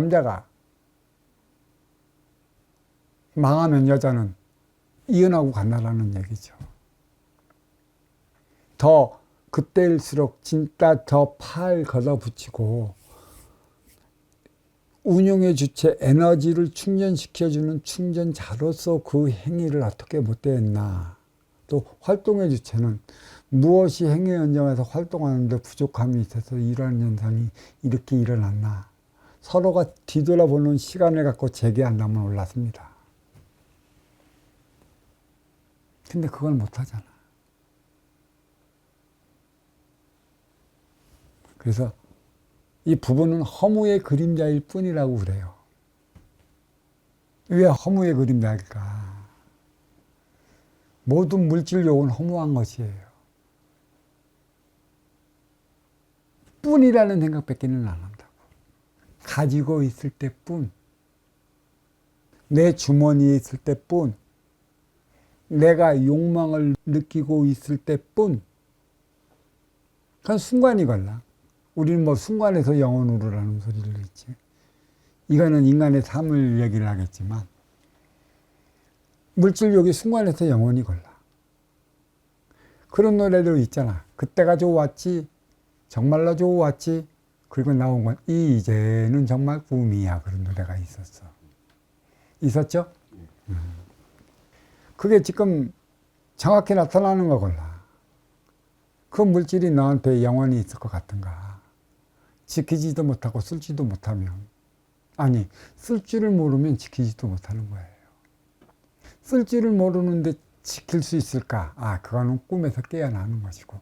남자가 망하면 여자는 이혼하고 간다라는 얘기죠. 더 그때일수록 진짜 더 팔 걷어붙이고 운용의 주체 에너지를 충전시켜주는 충전자로서 그 행위를 어떻게 못했나. 또 활동의 주체는 무엇이 행위 현장에서 활동하는데 부족함이 있어서 이러한 현상이 이렇게 일어났나. 서로가 뒤돌아보는 시간을 갖고 재개한다면 올랐습니다. 근데 그걸 못하잖아. 그래서 이 부부는 허무의 그림자일 뿐이라고 그래요. 왜 허무의 그림자일까? 모든 물질욕은 허무한 것이에요. 뿐이라는 생각밖에는 안 한다고. 가지고 있을 때뿐, 내 주머니에 있을 때뿐, 내가 욕망을 느끼고 있을 때뿐, 그건 순간이 걸라. 우리는 뭐 순간에서 영원으로라는 소리를 했지. 이거는 인간의 삶을 얘기를 하겠지만, 물질욕이 순간에서 영원히 걸라. 그런 노래도 있잖아. 그때가 좋았지, 정말로 좋았지, 그리고 나온 건 이제는 정말 꿈이야. 그런 노래가 있었어. 있었죠? 음. 그게 지금 정확히 나타나는 거걸라. 그 물질이 너한테 영원히 있을 것 같은가. 지키지도 못하고 쓸지도 못하면. 아니, 쓸 줄을 모르면 지키지도 못하는 거예요. 쓸 줄을 모르는데 지킬 수 있을까? 아, 그거는 꿈에서 깨어나는 것이고.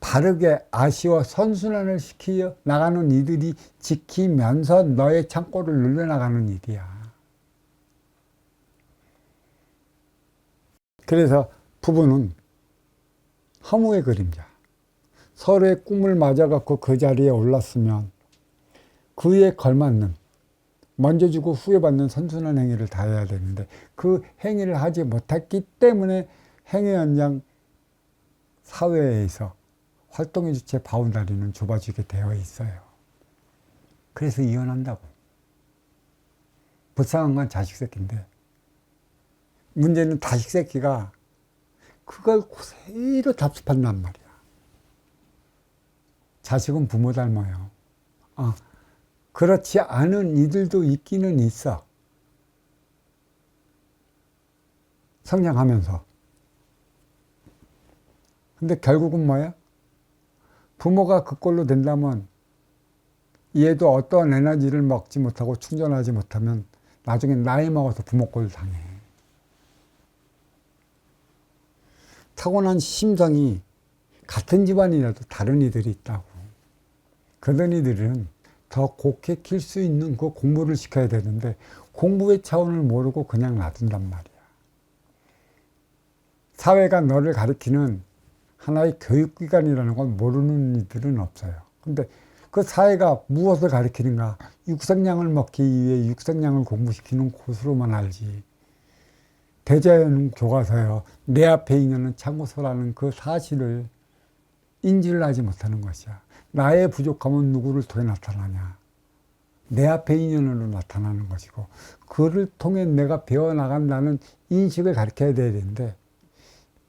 바르게 아쉬워 선순환을 시키어 나가는 이들이 지키면서 너의 창고를 늘려나가는 일이야. 그래서 부부는 허무의 그림자. 서로의 꿈을 맞아갖고 그 자리에 올랐으면 그에 걸맞는 먼저 주고 후회 받는 선순환 행위를 다 해야 되는데 그 행위를 하지 못했기 때문에 행위 현장 사회에서 활동의 주체 바운다리는 좁아지게 되어 있어요. 그래서 이혼한다고. 불쌍한 건 자식 새끼인데 문제는 자식 새끼가 그걸 그대로 답습한단 말이야. 자식은 부모 닮아요. 아, 그렇지 않은 이들도 있기는 있어. 성장하면서. 근데 결국은 뭐야? 부모가 그 꼴로 된다면 얘도 어떠한 에너지를 먹지 못하고 충전하지 못하면 나중에 나이 먹어서 부모 꼴 당해. 타고난 심성이 같은 집안이라도 다른 이들이 있다고. 그런 이들은 더 곱게 킬수 있는 그 공부를 시켜야 되는데 공부의 차원을 모르고 그냥 놔둔단 말이야. 사회가 너를 가리키는 하나의 교육기관이라는 걸 모르는 이들은 없어요. 근데 그 사회가 무엇을 가리키는가? 육성량을 먹기 위해 육성량을 공부시키는 곳으로만 알지. 대자연 교과서요. 내 앞에 있는 참고서라는 그 사실을 인지를 하지 못하는 것이야. 나의 부족함은 누구를 통해 나타나냐? 내 앞에 인연으로 나타나는 것이고, 그를 통해 내가 배워나간다는 인식을 가르쳐야 되는데,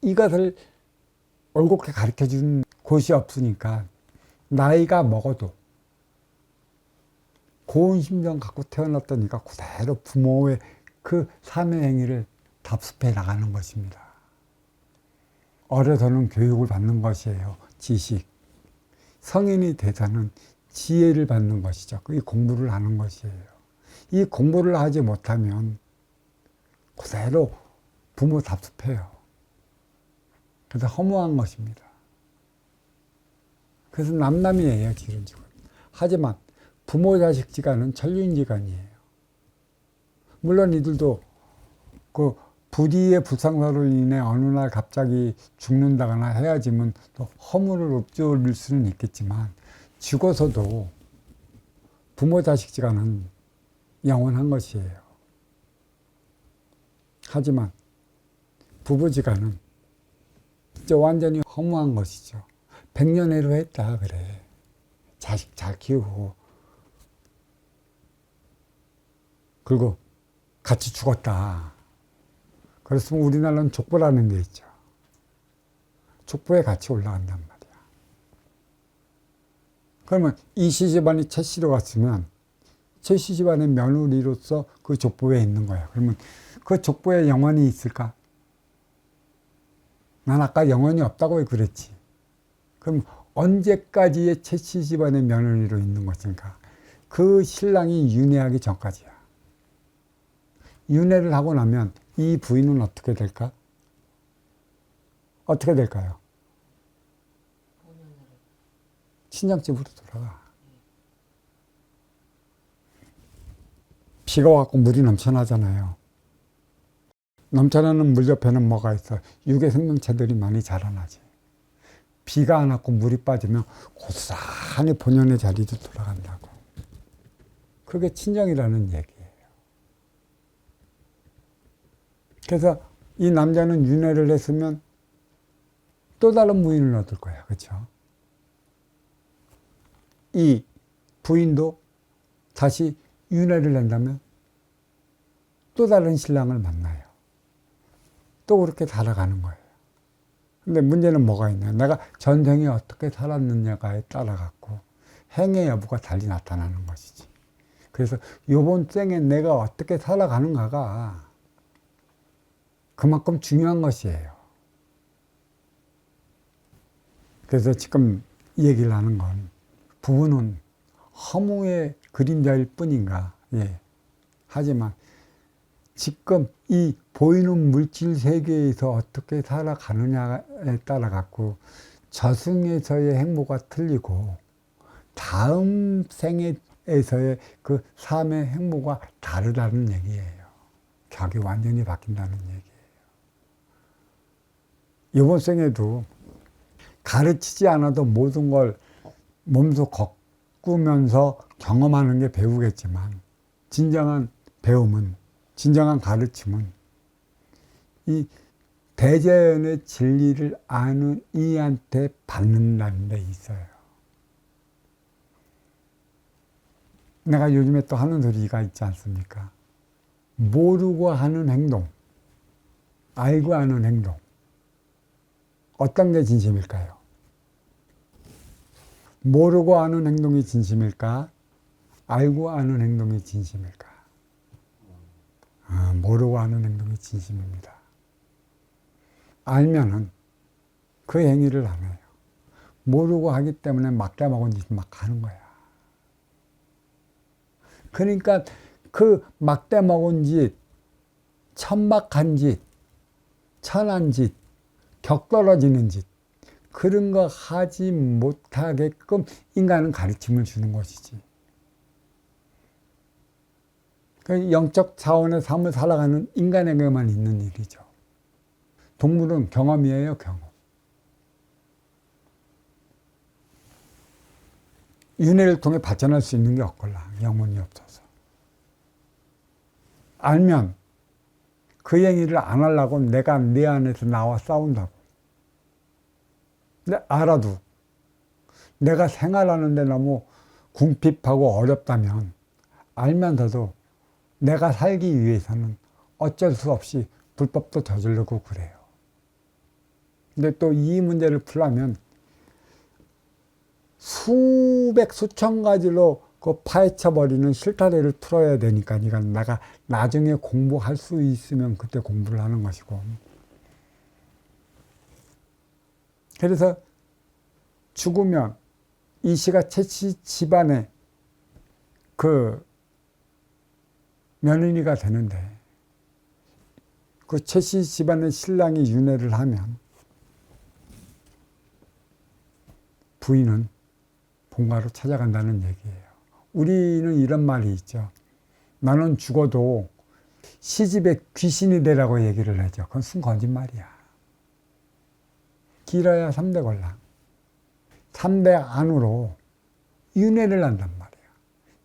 이것을 올곧게 가르쳐 준 곳이 없으니까, 나이가 먹어도, 고운 심정 갖고 태어났다니까 그대로 부모의 그 삶의 행위를 답습해 나가는 것입니다. 어려서는 교육을 받는 것이에요. 지식. 성인이 되서는 지혜를 받는 것이죠. 이 공부를 하는 것이에요. 이 공부를 하지 못하면 그대로 부모 답습해요. 그래서 허무한 것입니다. 그래서 남남이에요, 기른직은. 하지만 부모 자식 지간은 천륜 지간이에요. 물론 이들도 그 부디의 불상사로 인해 어느 날 갑자기 죽는다거나 헤어지면 또 허물을 읊조릴 수는 있겠지만 죽어서도 부모 자식 지간은 영원한 것이에요. 하지만 부부 지간은 진짜 완전히 허무한 것이죠. 백년해로 했다 그래. 자식 잘 키우고 그리고 같이 죽었다. 그랬으면 우리나라는 족보라는 게 있죠. 족보에 같이 올라간단 말이야. 그러면 이씨 집안이 최씨로 갔으면 최씨 집안의 며느리로서 그 족보에 있는 거야. 그러면 그 족보에 영원히 있을까? 난 아까 영원히 없다고 그랬지. 그럼 언제까지의 최씨 집안의 며느리로 있는 것인가? 그 신랑이 윤회하기 전까지야. 윤회를 하고 나면 이 부인은 어떻게 될까? 어떻게 될까요? 친정집으로 돌아가. 비가 와갖고 물이 넘쳐나잖아요. 넘쳐나는 물 옆에는 뭐가 있어? 유괴 생명체들이 많이 자라나지. 비가 안 왔고 물이 빠지면 고스란히 본연의 자리로 돌아간다고. 그게 친정이라는 얘기예요. 그래서 이 남자는 윤회를 했으면 또 다른 부인을 얻을 거야. 그렇죠? 이 부인도 다시 윤회를 낸다면 또 다른 신랑을 만나요. 또 그렇게 살아가는 거예요. 근데 문제는 뭐가 있냐. 내가 전생에 어떻게 살았느냐가에 따라 갖고 행의 여부가 달리 나타나는 것이지. 그래서 요번 생에 내가 어떻게 살아가는가가 그만큼 중요한 것이에요. 그래서 지금 이 얘기를 하는 건 부부는 허무의 그림자일 뿐인가. 예. 하지만 지금 이 보이는 물질 세계에서 어떻게 살아가느냐에 따라 갖고 저승에서의 행보가 틀리고 다음 생에서의 그 삶의 행보가 다르다는 얘기예요. 격이 완전히 바뀐다는 얘기예요. 이번 생에도 가르치지 않아도 모든 걸 몸소 겪으면서 경험하는 게 배우겠지만 진정한 배움은 진정한 가르침은 이 대자연의 진리를 아는 이한테 받는다는 데 있어요. 내가 요즘에 또 하는 소리가 있지 않습니까? 모르고 하는 행동, 알고 하는 행동. 어떤 게 진심일까요? 모르고 하는 행동이 진심일까? 알고 하는 행동이 진심일까? 아, 모르고 하는 행동이 진심입니다. 알면은 그 행위를 안 해요. 모르고 하기 때문에 짓막 하는 거야. 그러니까 그 막대 먹은 짓, 천막한 짓, 천한 짓, 격떨어지는 짓, 그런 거 하지 못하게끔 인간은 가르침을 주는 것이지. 그 영적 차원의 삶을 살아가는 인간에게만 있는 일이죠. 동물은 경험이에요, 경험. 윤회를 통해 발전할 수 있는 게 없걸라, 영혼이 없어서. 알면 그 행위를 안 하려고 내가 내 안에서 나와 싸운다고. 근데 알아도 내가 생활하는데 너무 궁핍하고 어렵다면 알면서도 내가 살기 위해서는 어쩔 수 없이 불법도 저지르고 그래요. 근데 또 이 문제를 풀려면 수백 수천 가지로 그 파헤쳐 버리는 실타래를 풀어야 되니까 니가 내가 나중에 공부할 수 있으면 그때 공부를 하는 것이고 그래서 죽으면 이 씨가 채씨 집안의 그 며느리가 되는데 그 최씨 집안의 신랑이 윤회를 하면 부인은 본가로 찾아간다는 얘기예요. 우리는 이런 말이 있죠. 나는 죽어도 시집에 귀신이 되라고 얘기를 하죠. 그건 순 거짓말이야. 길어야 3대 걸랑. 3대 안으로 윤회를 한단 말이야.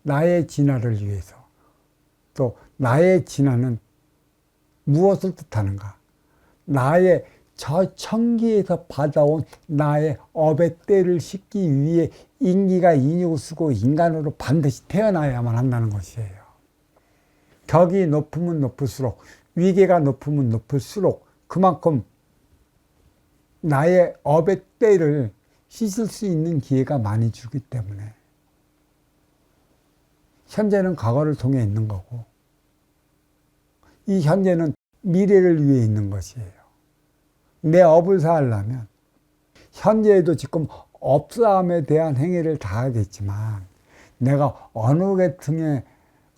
나의 진화를 위해서. 또 나의 진화는 무엇을 뜻하는가? 나의 저 청기에서 받아온 나의 업의 때를 씻기 위해 인기가 인육을 쓰고 인간으로 반드시 태어나야만 한다는 것이에요. 격이 높으면 높을수록 위계가 높으면 높을수록 그만큼 나의 업의 때를 씻을 수 있는 기회가 많이 주기 때문에 현재는 과거를 통해 있는 거고 이 현재는 미래를 위해 있는 것이에요. 내 업을 사하려면 현재에도 지금 업싸움에 대한 행위를 다 하겠지만 내가 어느 계층에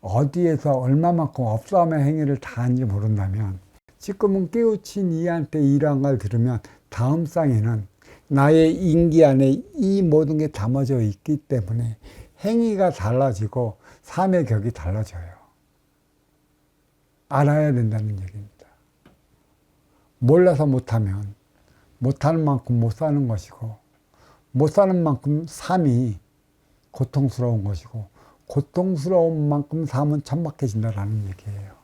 어디에서 얼마만큼 업싸움의 행위를 다 하는지 모른다면 지금은 깨우친 이한테 이러한 걸 들으면 다음 쌍에는 나의 인기 안에 이 모든 게 담아져 있기 때문에 행위가 달라지고 삶의 격이 달라져요. 알아야 된다는 얘기입니다. 몰라서 못하면 못하는 만큼 못 사는 것이고 못 사는 만큼 삶이 고통스러운 것이고 고통스러운 만큼 삶은 천박해진다라는 얘기예요.